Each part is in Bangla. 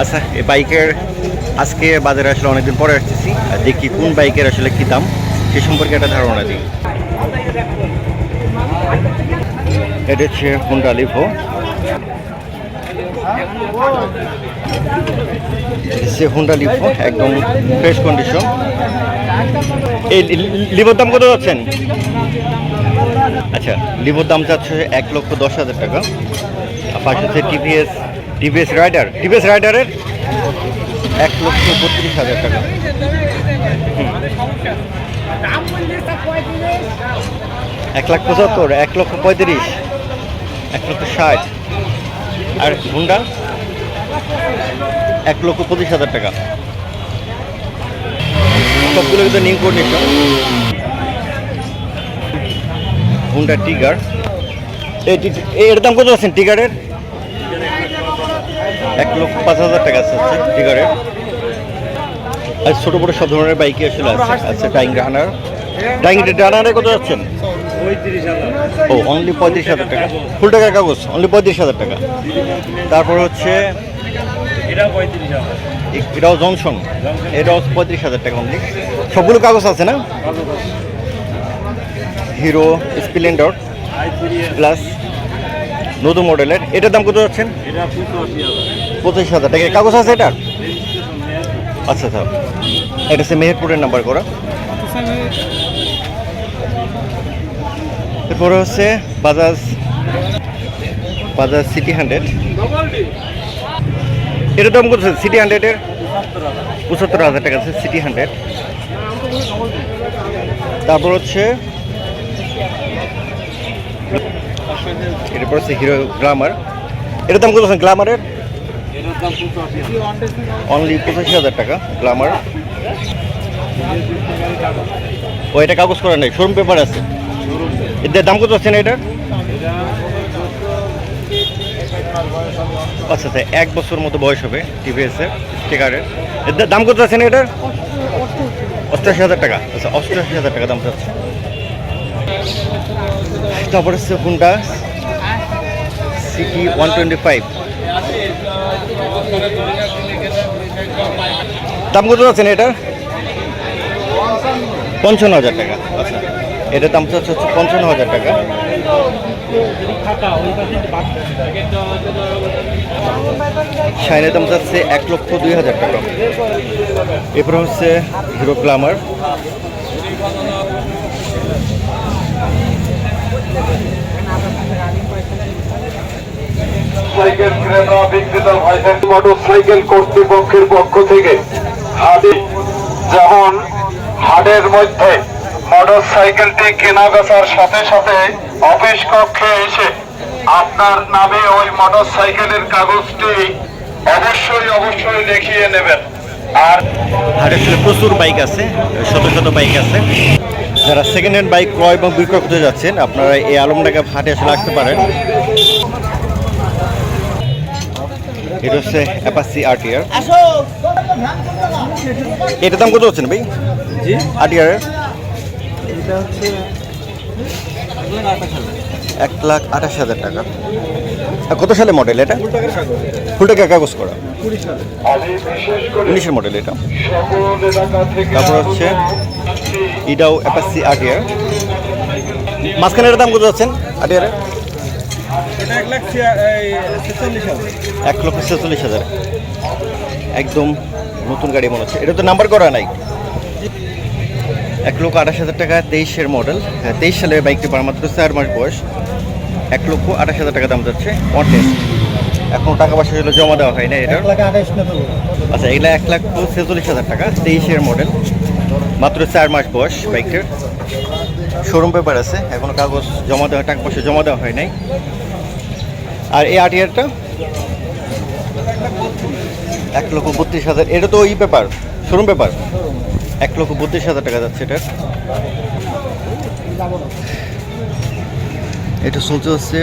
আচ্ছা এই বাইকের আজকে বাজারে আসলে অনেকদিন পরে আসতেছি। আর দেখি কোন বাইকের আসলে কী দাম, সে সম্পর্কে একটা ধারণা দিই। এটা হচ্ছে হুন্ডা লিভো সে হুন্ডা লিভো একদম ফ্রেশ কন্ডিশন এই লিভোর দাম কত যাচ্ছেন? আচ্ছা লিভোর দাম যাচ্ছে এক লক্ষ দশ হাজার টাকা। আর পাশে হচ্ছে টিভিএস টিভিএস রাইডার টিভিএস রাইডারের এক লক্ষ বত্রিশ হাজার টাকা। এক লাখ পঁচাত্তর, এক লক্ষ পঁয়ত্রিশ, এক লক্ষ ষাট। আর হুন্ডা এক লক্ষ পঁচিশ হাজার টাকা। সবগুলো কিন্তু নিউ কন্ডিশন হুন্ডা টিগার এর দাম কত আছেন টিগারের এক লক্ষ পাঁচ হাজার টাকা আছে হচ্ছে টিগারের আর ছোটো বড়ো সব ধরনের বাইকই আসলে আছে আচ্ছা ডাইং রানার ডাইং রানারে কত যাচ্ছেন? ও অনলি পঁয়ত্রিশ হাজার টাকা। ফুল টাকার কাগজ অনলি পঁয়ত্রিশ হাজার টাকা। তারপর হচ্ছে, এটাও জনসন এটাও পঁয়ত্রিশ হাজার টাকা অনলি সবগুলো কাগজ আছে না? হিরো স্প্লেন্ডার প্লাস নতুন মডেলের এটার দাম কত যাচ্ছেন? পঁচিশ হাজার। টাকা কাগজ আছে এটার? আচ্ছা আচ্ছা। এটা হচ্ছে মেহেরপুরের নাম্বার করা। এরপরে হচ্ছে বাজাজ বাজাজ সিটি হান্ড্রেড এটার দাম কত সিটি হান্ড্রেডের পঁচাত্তর হাজার টাকা আছে সিটি হান্ড্রেড তারপর হচ্ছে এরপর হচ্ছে হিরো গ্লামার এটার দাম কত গ্লামারের অনলি পঁচাশি হাজার টাকা গ্লামার ও, এটা কাগজ করা নেই শোরুম পেপার আছে। এদের দাম কত আছে না এটার? আচ্ছা আচ্ছা এক বছর মতো বয়স হবে টিভিএস এর স্টিকারের। এদের দাম কত আছে না এটার? অষ্টাশি হাজার টাকা। আচ্ছা অষ্টাশি হাজার টাকা দাম যাচ্ছে। তারপর হচ্ছে Honda city one twenty five দাম কত আছেন এটার পঞ্চান্ন হাজার টাকা। আচ্ছা। এটার দাম হচ্ছে পঞ্চান্ন হাজার টাকা। শাইনের দাম যাচ্ছে এক লক্ষ দুই হাজার টাকা। এরপর হচ্ছে হিরো গ্লামার। বিক্রেতা ভাইদের মোটর সাইকেল কর্তৃপক্ষের পক্ষ থেকে। হাটে যেমন হাটের মধ্যে মোটর সাইকেলটি কেনা বেচার সাথে সাথে অফিস কক্ষে এসে আপনার নামে ওই মোটর সাইকেলের কাগজটি অবশ্যই অবশ্যই দেখিয়ে নেবেন। আর হাটে প্রচুর বাইক আছে, শত শত বাইক আছে। যারা সেকেন্ড হ্যান্ড বাইক ক্রয় এবং বিক্রয় করতে যাচ্ছেন, আপনারা এই আলমডাঙ্গা হাটে আসলে আসতে পারেন। এটা হচ্ছে অ্যাপাসি আরটিআর এটার দাম কত হচ্ছে না ভাই? জি। আরটিআরের এটা হচ্ছে এক লাখ আঠাশ হাজার টাকা। কত সালে মডেল এটা? ফুল টাকার কাগজ টাকা কাগজ করা। কুড়ি সালে। আমি বিশেষ করে উনিশের মডেল এটা। তারপর হচ্ছে এটাও অ্যাপাসি আরটিআর মাঝখানে এটার দাম কত যাচ্ছেন? আরটিআরের এটা এক লক্ষ ছেচল্লিশ হাজার। একদম নতুন গাড়ি মনে হচ্ছে। এটা তো নাম্বার করা নাই। এক লক্ষ আঠাশ হাজার টাকা তেইশের মডেল হ্যাঁ তেইশ সালে বাইকটি পাওয়ার মাত্র চার মাস বয়স। এক লক্ষ আঠাশ হাজার টাকা দাম যাচ্ছে। টেস্ট এখন টাকা পয়সা হলো জমা দেওয়া হয় না এটা আচ্ছা এগুলো এক লাখ ছেচল্লিশ হাজার টাকা তেইশের মডেল মাত্র চার মাস বয়স বাইকটির শোরুম পেপার আছে। এখনও কাগজ জমা দেওয়া টাকা পয়সা জমা দেওয়া হয় নাই। আর এই আটিয়ারটা? এক লক্ষ বত্রিশ হাজার। এটা তো ওই পেপার শোরুম পেপার। এক লক্ষ বত্রিশ হাজার টাকা যাচ্ছে এটা এটা চলছে হচ্ছে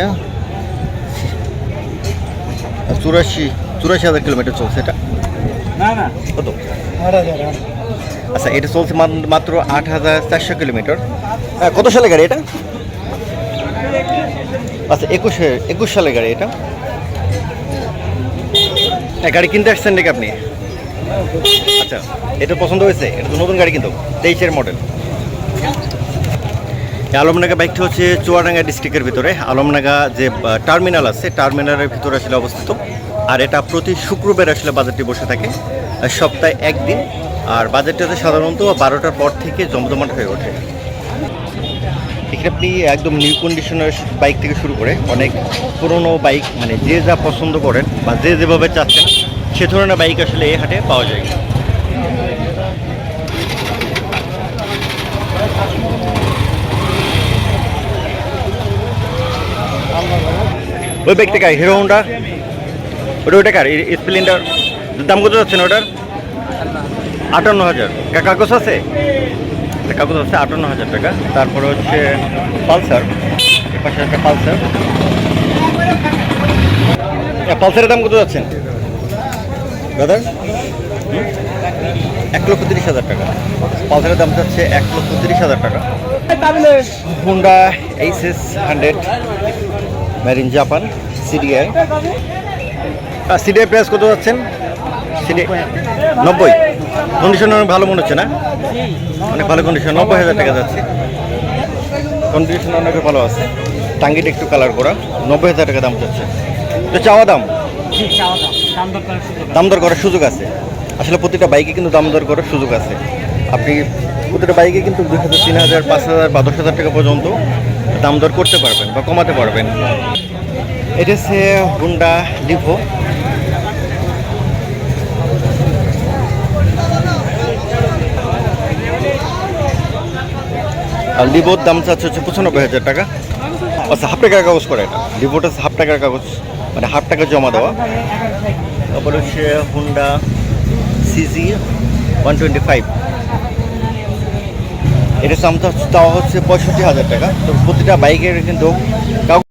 চুরাশি চুরাশি হাজার কিলোমিটার চলছে এটা। না না। কত? আট আট। আচ্ছা এটা চলছে মাত্র আট হাজার চারশো কিলোমিটার। হ্যাঁ, কত সালে গাড়ি এটা? আচ্ছা একুশে একুশ সালে গাড়ি এটা? এ, গাড়ি কিনতে আসছেন নাকি আপনি? আচ্ছা এটা পছন্দ হয়েছে? এটা তো নতুন গাড়ি কিন্তু তেইশের মডেল আলমনাগা বাইকটি হচ্ছে চুয়াডাঙ্গা ডিস্ট্রিক্টের ভিতরে। আলমনাগা যে টার্মিনাল আছে টার্মিনালের ভিতরে আসলে অবস্থিত। আর এটা প্রতি শুক্রবার আসলে বাজারটি বসে থাকে সপ্তাহে একদিন। আর বাজারটাতে সাধারণত বারোটার পর থেকে জমজমাট হয়ে ওঠে। এখানে আপনি একদম নিউ কন্ডিশনের বাইক থেকে শুরু করে অনেক পুরনো বাইক মানে যে যা পছন্দ করেন বা যে যেভাবে চাচ্ছেন, সে ধরনের বাইক আসলে এই হাটে পাওয়া যায়। ওই বাইকটা কার? হিরো হোন্ডা ওটা ওটা কার? স্প্লেন্ডার দাম কত যাচ্ছেন ওটার? আটান্ন হাজার। কাগজ আছে? কাগজ আছে আটান্ন হাজার টাকা। তারপরে হচ্ছে পালসার। পাশে একটা পালসার। পালসারের দাম কত যাচ্ছেন দাদা? এক লক্ষ তিরিশ হাজার টাকা। পালসারের দাম যাচ্ছে এক লক্ষ তিরিশ হাজার টাকা। Honda H S hundred marine Japan, CDI. CDI price কত যাচ্ছেন? সিডিআই নব্বই। কন্ডিশন অনেক ভালো মনে হচ্ছে না? অনেক ভালো কন্ডিশন নব্বই হাজার টাকা যাচ্ছে। কন্ডিশন অনেক ভালো আছে। টাঙ্গিটা একটু কালার করা নব্বই হাজার টাকা দাম যাচ্ছে। তো চাওয়া দাম? দাম। দর করার সুযোগ আছে। আসলে প্রতিটা বাইকে কিন্তু দাম দর করার সুযোগ আছে। আপনি প্রতিটা বাইকে কিন্তু দুই হাজার তিন হাজার পাঁচ হাজার বা দশ হাজার টাকা পর্যন্ত দাম দর করতে পারবেন বা কমাতে পারবেন। এটা হচ্ছে হুন্ডা লিভো আর লিভোর দাম চাচ্ছে হচ্ছে পঁচানব্বই হাজার টাকা। আচ্ছা হাফ টাকার কাগজ করে এটা? আছে হাফ টাকার কাগজ মানে হাফ টাকা জমা দেওয়া। তারপর হচ্ছে Honda CG one twenty five এটার দাম চাওয়া হচ্ছে পঁয়ষট্টি হাজার টাকা। তো প্রতিটা বাইকের কিন্তু